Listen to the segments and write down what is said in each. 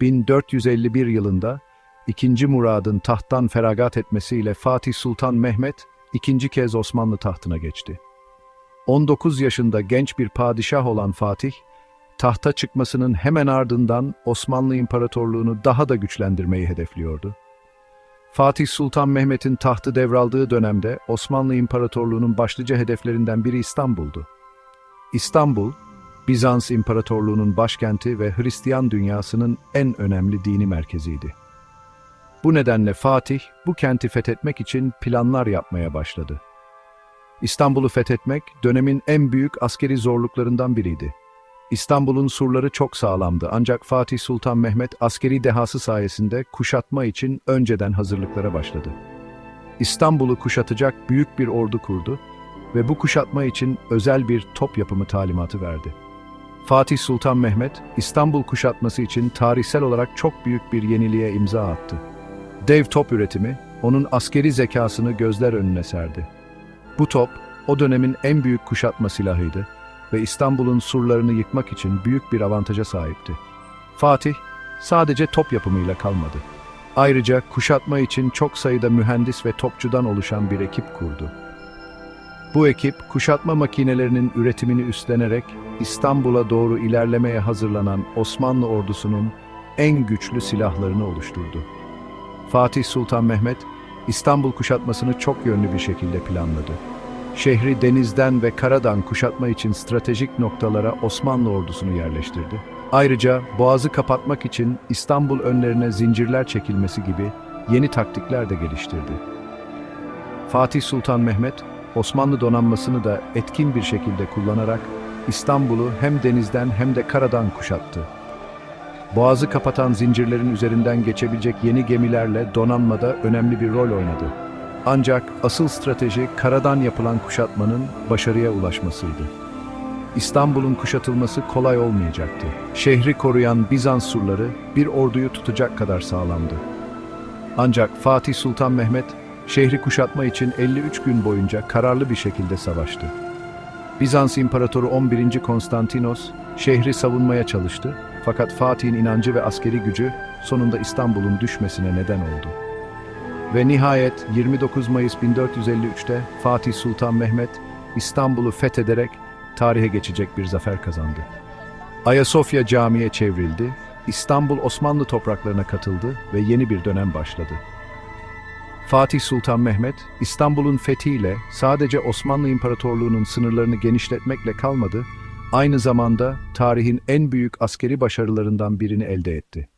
1451 yılında 2. Murad'ın tahttan feragat etmesiyle Fatih Sultan Mehmet ikinci kez Osmanlı tahtına geçti. 19 yaşında genç bir padişah olan Fatih, tahta çıkmasının hemen ardından Osmanlı İmparatorluğunu daha da güçlendirmeyi hedefliyordu. Fatih Sultan Mehmet'in tahtı devraldığı dönemde Osmanlı İmparatorluğu'nun başlıca hedeflerinden biri İstanbul'du. İstanbul, Bizans İmparatorluğu'nun başkenti ve Hristiyan dünyasının en önemli dini merkeziydi. Bu nedenle Fatih bu kenti fethetmek için planlar yapmaya başladı. İstanbul'u fethetmek dönemin en büyük askeri zorluklarından biriydi. İstanbul'un surları çok sağlamdı ancak Fatih Sultan Mehmet askeri dehası sayesinde kuşatma için önceden hazırlıklara başladı. İstanbul'u kuşatacak büyük bir ordu kurdu ve bu kuşatma için özel bir top yapımı talimatı verdi. Fatih Sultan Mehmet, İstanbul kuşatması için tarihsel olarak çok büyük bir yeniliğe imza attı. Dev top üretimi, onun askeri zekasını gözler önüne serdi. Bu top, o dönemin en büyük kuşatma silahıydı ve İstanbul'un surlarını yıkmak için büyük bir avantaja sahipti. Fatih, sadece top yapımıyla kalmadı. Ayrıca kuşatma için çok sayıda mühendis ve topçudan oluşan bir ekip kurdu. Bu ekip, kuşatma makinelerinin üretimini üstlenerek İstanbul'a doğru ilerlemeye hazırlanan Osmanlı ordusunun en güçlü silahlarını oluşturdu. Fatih Sultan Mehmet, İstanbul kuşatmasını çok yönlü bir şekilde planladı. Şehri denizden ve karadan kuşatma için stratejik noktalara Osmanlı ordusunu yerleştirdi. Ayrıca boğazı kapatmak için İstanbul önlerine zincirler çekilmesi gibi yeni taktikler de geliştirdi. Fatih Sultan Mehmet, Osmanlı donanmasını da etkin bir şekilde kullanarak İstanbul'u hem denizden hem de karadan kuşattı. Boğazı kapatan zincirlerin üzerinden geçebilecek yeni gemilerle donanmada önemli bir rol oynadı. Ancak asıl strateji karadan yapılan kuşatmanın başarıya ulaşmasıydı. İstanbul'un kuşatılması kolay olmayacaktı. Şehri koruyan Bizans surları bir orduyu tutacak kadar sağlamdı. Ancak Fatih Sultan Mehmet şehri kuşatma için 53 gün boyunca kararlı bir şekilde savaştı. Bizans İmparatoru 11. Konstantinos şehri savunmaya çalıştı fakat Fatih'in inancı ve askeri gücü sonunda İstanbul'un düşmesine neden oldu. Ve nihayet 29 Mayıs 1453'te Fatih Sultan Mehmet İstanbul'u fethederek tarihe geçecek bir zafer kazandı. Ayasofya Camii'ye çevrildi, İstanbul Osmanlı topraklarına katıldı ve yeni bir dönem başladı. Fatih Sultan Mehmet, İstanbul'un fethiyle sadece Osmanlı İmparatorluğu'nun sınırlarını genişletmekle kalmadı, aynı zamanda tarihin en büyük askeri başarılarından birini elde etti.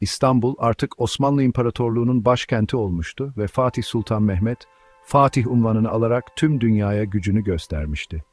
İstanbul artık Osmanlı İmparatorluğu'nun başkenti olmuştu ve Fatih Sultan Mehmet, Fatih unvanını alarak tüm dünyaya gücünü göstermişti.